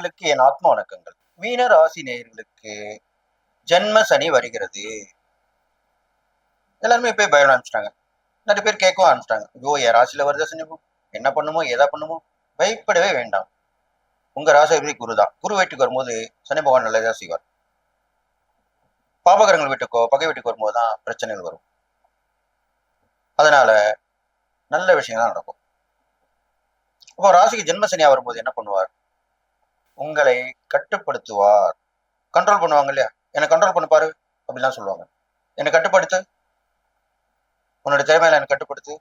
நேயர்களுக்கு என் ஆத்ம வணக்கங்கள். மீன ராசி நேயர்களுக்கு ஜென்ம சனி வருகிறது. எல்லாருமே போய் பயம் ஆரம்பிச்சிட்டாங்க. நிறைய பேர் கேட்கவும் ஆரம்பிச்சிட்டாங்க. ஐயோ என் ராசியில வருத சனி என்ன பண்ணுமோ ஏதா பண்ணுமோ? பயப்படவே வேண்டாம். உங்க ராசி குரு தான்? குரு வீட்டுக்கு வரும்போது சனி பகவான் நல்லதா செய்வார். பாபகரங்கள் வீட்டுக்கோ பகை வீட்டுக்கு வரும்போது தான் பிரச்சனைகள் வரும். அதனால நல்ல விஷயங்கள் தான் நடக்கும். அப்போ ராசிக்கு ஜென்ம சனியா வரும்போது என்ன பண்ணுவார்? உங்களை கட்டுப்படுத்துவார். கண்ட்ரோல் பண்ணுவாங்க இல்லையா? என்னை கண்ட்ரோல் பண்ண பாரு அப்படிலாம் சொல்லுவாங்க. என்னை கட்டுப்படுத்து. உன்னுடைய திறமையில என்னை கட்டுப்படுத்து.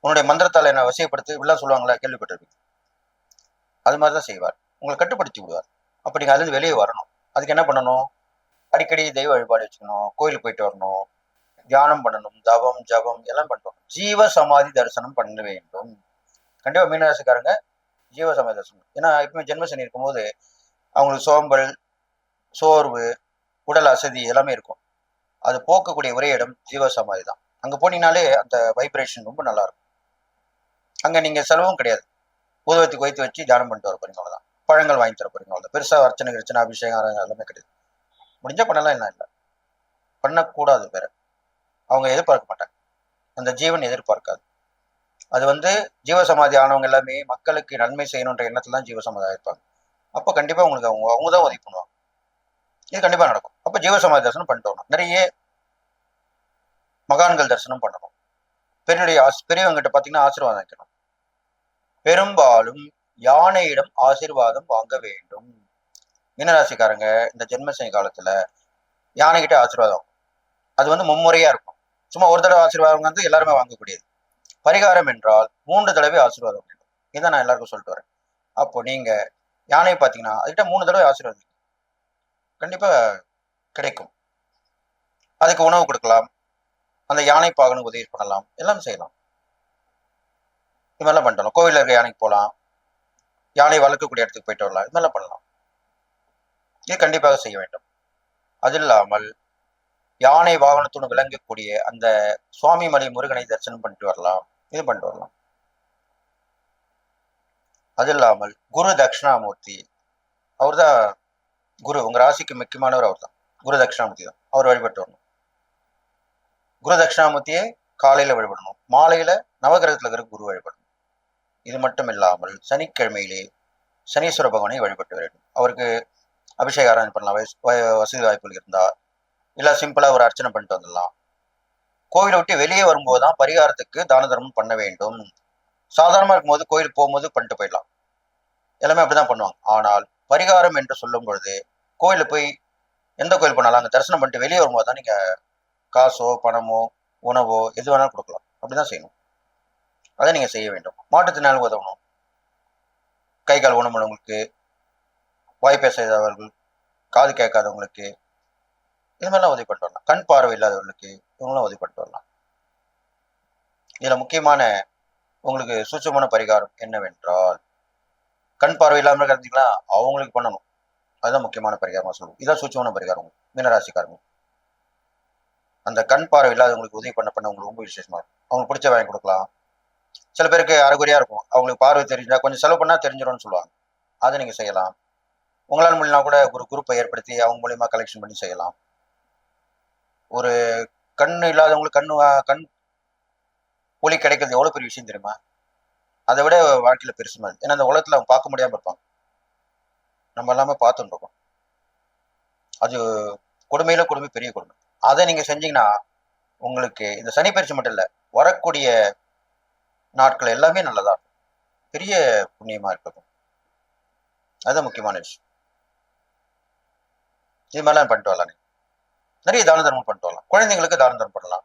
உன்னுடைய மந்திரத்தால் என்னை வசியப்படுத்து. இப்படிலாம் சொல்லுவாங்களா? கேள்விப்பட்டிருப்பீங்க. அது மாதிரி தான் செய்வார். உங்களை கட்டுப்படுத்தி விடுவார். அப்படி நீங்கள் அதுலேருந்து வெளியே வரணும். அதுக்கு என்ன பண்ணணும்? அடிக்கடி தெய்வ வழிபாடு வச்சுக்கணும். கோயிலுக்கு போயிட்டு வரணும். தியானம் பண்ணணும். தவம் ஜபம் எல்லாம் பண்ணணும் ஜீவ சமாதி தரிசனம் பண்ண வேண்டும். கண்டிப்பாக மீனராசிக்காரங்க ஜீவ சமயதர்சனம் ஏன்னா எப்பவுமே ஜென்மசனி இருக்கும்போது அவங்களுக்கு சோம்பல் சோர்வு உடல் அசதி எல்லாமே இருக்கும். அது போக்கக்கூடிய ஒரே இடம் ஜீவ சமாதி தான். அங்கே போனீங்கனாலே அந்த வைப்ரேஷன் ரொம்ப நல்லா இருக்கும் அங்கே நீங்கள் செலவும் கிடையாது. பூதவத்துக்கு வைத்து வச்சு தியானம் பண்ணிட்டு வர போறீங்க அவ்வளவுதான். பழங்கள் வாங்கி தர போறீங்க அவ்வளவுதான். பெருசாக அர்ச்சனை கிருச்சனை அபிஷேகம் எல்லாமே கிடையாது. முடிஞ்சால் பண்ணலாம் என்ன இல்லை. பண்ணக்கூடாது வேற. அவங்க எதிர்பார்க்க மாட்டாங்க. அந்த ஜீவன் எதிர்பார்க்காது. அது வந்து ஜீவசமாதி ஆனவங்க எல்லாமே மக்களுக்கு நன்மை செய்யணுன்ற எண்ணத்துல தான் ஜீவசமாதியாக இருப்பாங்க. அப்போ கண்டிப்பாக உங்களுக்கு அவங்க அவங்க தான் உதவி பண்ணுவாங்க. இது கண்டிப்பா நடக்கும். அப்போ ஜீவசமாதி தரிசனம் பண்ணிட்டு வரணும் நிறைய மகான்கள் தரிசனம் பண்ணணும். பெரிய ஆஸ் பெரியவங்ககிட்ட பார்த்தீங்கன்னா ஆசீர்வாதம் வைக்கணும் பெரும்பாலும் யானையிடம் ஆசீர்வாதம் வாங்க வேண்டும். மீனராசிக்காரங்க இந்த ஜென்மசனி காலத்துல யானைகிட்ட ஆசீர்வாதம் அது வந்து மும்முறையாக இருக்கும். சும்மா ஒரு தடவை ஆசீர்வாதம் வந்து எல்லாருமே வாங்கக்கூடியது. பரிகாரம் என்றால் மூன்று தடவை ஆசீர்வாதம் வேண்டும். இதை நான் எல்லாருக்கும் சொல்லிட்டு வரேன். அப்போ நீங்க யானை பார்த்தீங்கன்னா அதுகிட்ட மூணு தடவை ஆசீர்வாதம் கண்டிப்பா கிடைக்கும். அதுக்கு உணவு கொடுக்கலாம். அந்த யானை பாகனுக்கு உதவி பண்ணலாம். எல்லாம் செய்யலாம். இது மாதிரிலாம் பண்ணலாம் கோவிலில் இருக்க யானைக்கு போகலாம். யானை வளர்க்கக்கூடிய இடத்துக்கு போயிட்டு வரலாம். இது மாதிரிலாம் பண்ணலாம். இது கண்டிப்பாக செய்ய வேண்டும். அது இல்லாமல் யானை வாகனத்துடன் விளங்கக்கூடிய அந்த சுவாமிமலை முருகனை தரிசனம் பண்ணிட்டு வரலாம். இது பண்ணிட்டு வரலாம். அது இல்லாமல் குரு தட்சிணாமூர்த்தி அவர் தான் குரு. உங்க ராசிக்கு முக்கியமானவர் அவர் தான் குரு தட்சிணாமூர்த்தி தான். அவர் வழிபட்டு வரணும். குரு தட்சிணாமூர்த்தியை காலையில வழிபடணும். மாலையில நவகிரகத்துல இருக்கிற குரு வழிபடணும். இது மட்டும் இல்லாமல் சனிக்கிழமையிலே சனீஸ்வர பகவானை வழிபட்டு வரணும். அவருக்கு அபிஷேக ஆராதனை பண்ணலாம் வசதி வாய்ப்புகள் இருந்தால் இல்லை சிம்பிளாக ஒரு அர்ச்சனை பண்ணிட்டு வந்துடலாம். கோவிலை விட்டு வெளியே வரும்போது தான் பரிகாரத்துக்கு தான தர்மம் பண்ண வேண்டும். சாதாரணமாக இருக்கும்போது கோயிலுக்கு போகும்போது பண்ணிட்டு போயிடலாம். எல்லாமே அப்படிதான் பண்ணுவாங்க. ஆனால் பரிகாரம் என்று சொல்லும் பொழுது கோயிலில் போய் எந்த கோயில் பண்ணாலும் அங்கே தரிசனம் பண்ணிட்டு வெளியே வரும்போது தான் நீங்கள் காசோ பணமோ உணவோ எது வேணாலும் கொடுக்கலாம். அப்படிதான் செய்யணும். அதை நீங்கள் செய்ய வேண்டும். மாற்றுத்திறனாளி உதவணும். கை கால் ஊனமுள்ளவங்களுக்கு வாய் பேசாதவர்கள் காது கேட்காதவங்களுக்கு இது மாதிரிலாம் உதவி பண்ணிட்டு வரலாம். கண் பார்வை இல்லாதவர்களுக்கு இவங்களாம் உதவி பண்ணிட்டு வரலாம். இதுல முக்கியமான உங்களுக்கு சூட்சமான பரிகாரம் என்னவென்றால் கண் பார்வை இல்லாமல் இருந்தீங்களா அவங்களுக்கு பண்ணணும். அதுதான் முக்கியமான பரிகாரமாக சொல்லுவோம். இதான் சூட்சமான பரிகாரம். மீனராசிக்காரங்க. அந்த கண் பார்வை இல்லாதவங்களுக்கு உதவி பண்ண பண்ண உங்களுக்கு ரொம்ப விசேஷமா இருக்கும். அவங்களுக்கு பிடிச்ச வாங்கி கொடுக்கலாம். சில பேருக்கு அறகுறையாக இருக்கும். அவங்களுக்கு பார்வை தெரிஞ்சா கொஞ்சம் செலவு பண்ணா தெரிஞ்சிடும்னு சொல்லுவாங்க. அதை நீங்க செய்யலாம். உங்களால் மூலியமாக கூட ஒரு குரூப்பை ஏற்படுத்தி அவங்க மூலியமா கலெக்ஷன் பண்ணி செய்யலாம். ஒரு கண் இல்லாதவங்களுக்கு கண் கண் ஒளி கிடைக்கிறது எவ்வளோ பெரிய விஷயம் தெரியுமா? அதை விட வாழ்க்கையில் பெருசுமா ஏன்னா அந்த உலகத்தில் அவங்க பார்க்க முடியாமல் இருப்பாங்க. நம்ம எல்லாமே பார்த்துட்டு இருக்கோம். அது கொடுமையில கொடுமை பெரிய கொடுமை. அதை நீங்கள் செஞ்சீங்கன்னா உங்களுக்கு இந்த சனி பயிற்சி மட்டும் இல்லை வரக்கூடிய நாட்கள் எல்லாமே நல்லதா இருக்கும். பெரிய புண்ணியமாக இருக்கும் அதுதான் முக்கியமான விஷயம். இது மாதிரிலாம் பண்ணிட்டு வரலாம் நிறைய தான தர்மம் பண்ணிட்டு வரலாம். குழந்தைங்களுக்கு தான தர்மம் பண்ணலாம்.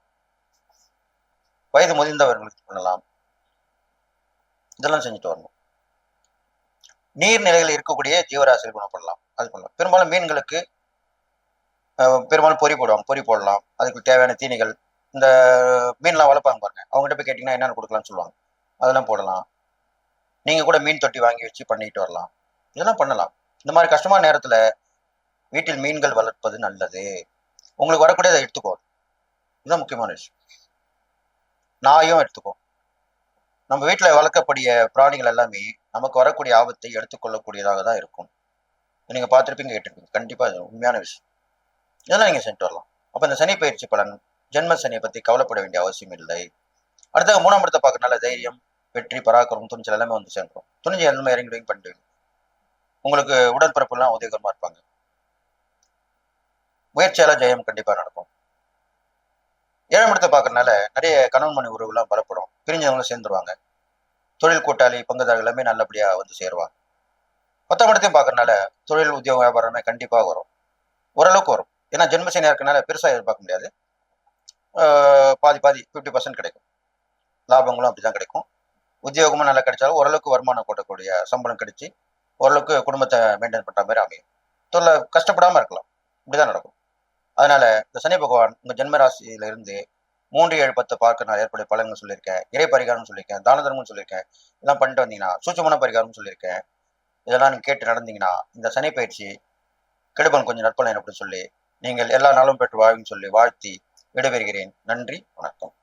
வயது முதிர்ந்தவர்களுக்கு பண்ணலாம். இதெல்லாம் செஞ்சுட்டு வரணும். நீர்நிலைகள் இருக்கக்கூடிய ஜீவராசிகள் குணம் பண்ணலாம். அது பண்ணலாம். பெரும்பாலும் மீன்களுக்கு பெரும்பாலும் பொறி போடுவாங்க. பொறி போடலாம். அதுக்கு தேவையான தீனிகள். இந்த மீன்லாம் வளர்ப்பாங்க பாருங்க. அவங்ககிட்ட போய் கேட்டிங்கன்னா என்னென்ன கொடுக்கலாம்னு சொல்லுவாங்க. அதெல்லாம் போடலாம். நீங்க கூட மீன் தொட்டி வாங்கி வச்சு பண்ணிட்டு வரலாம். இதெல்லாம் பண்ணலாம். இந்த மாதிரி கஷ்டமான நேரத்துல வீட்டில் மீன்கள் வளர்ப்பது நல்லது. உங்களுக்கு வரக்கூடியதை எடுத்துக்கோ. இதுதான் முக்கியமான விஷயம். நாயும் எடுத்துக்கோ. நம்ம வீட்டில் வளர்க்கக்கூடிய பிராணிகள் எல்லாமே நமக்கு வரக்கூடிய ஆபத்தை எடுத்துக்கொள்ளக்கூடியதாக தான் இருக்கும். நீங்க பார்த்துருப்பீங்க கேட்டிருப்பீங்க. கண்டிப்பா அது உண்மையான விஷயம். இதெல்லாம் நீங்க சென்று வரலாம். அப்போ இந்த சனி பயிற்சி பலன் ஜென்ம சனியை பத்தி கவலைப்பட வேண்டிய அவசியம் இல்லை. அடுத்தது மூணாம் இடத்தை பார்க்கறனால தைரியம் வெற்றி பராக்கிரம் துணிச்சல் எல்லாமே வந்து சேர்ந்துடும் துணிஞ்சு எல்லாமே இறங்கி பண்ணிடுவீங்க. உங்களுக்கு உடன்பிறப்புலாம் உதவிகரமா இருப்பாங்க. முயற்சியால ஜெயம் கண்டிப்பா நடக்கும். ஏழாம் இடத்தை பார்க்கறதுனால நிறைய கணவன் மணி உறவுலாம் பலப்படும். பிரிஞ்சவங்களும் சேர்ந்துருவாங்க. தொழில் கூட்டாளி பங்குதாரர்கள் எல்லாமே நல்லபடியா வந்து சேருவாங்க. மொத்தம் இடத்தையும் பார்க்கறதுனால தொழில் உத்தியோக வியாபாரமே கண்டிப்பா வரும். ஓரளவுக்கு வரும். ஏன்னா ஜென்மசனியா இருக்கனால பெருசா எதிர்பார்க்க முடியாது. பாதி பாதி ஃபிஃப்டி பர்சன்ட் கிடைக்கும். லாபங்களும் அப்படிதான் கிடைக்கும். உத்தியோகமும் நல்லா கிடைச்சாலும் ஓரளவுக்கு வருமானம் கூட்டக்கூடிய சம்பளம் கிடைச்சி ஓரளவுக்கு குடும்பத்தை மெயின்டைன் பண்ற மாதிரி அமையும். தொழில கஷ்டப்படாம இருக்கலாம். இப்படிதான் நடக்கும். அதனால இந்த சனி பகவான் உங்க ஜென்மராசியில இருந்து மூன்று ஏழு பத்து பார்க்க நான் ஏற்படைய பலன்கள் சொல்லியிருக்கேன். இறை பரிகாரம் சொல்லியிருக்கேன். தான தர்மம் சொல்லியிருக்கேன். இதெல்லாம் பண்ணிட்டு வந்தீங்கன்னா சூட்சமான பரிகாரம் சொல்லியிருக்கேன். இதெல்லாம் நீங்க கேட்டு நடந்தீங்கன்னா இந்த சனி பயிற்சி கெடுபன் கொஞ்சம் நற்பலன் அப்படின்னு சொல்லி நீங்கள் எல்லா நாளும் பெற்று வாழ்வின்னு சொல்லி வாழ்த்தி விடைபெறுகிறேன். நன்றி வணக்கம்.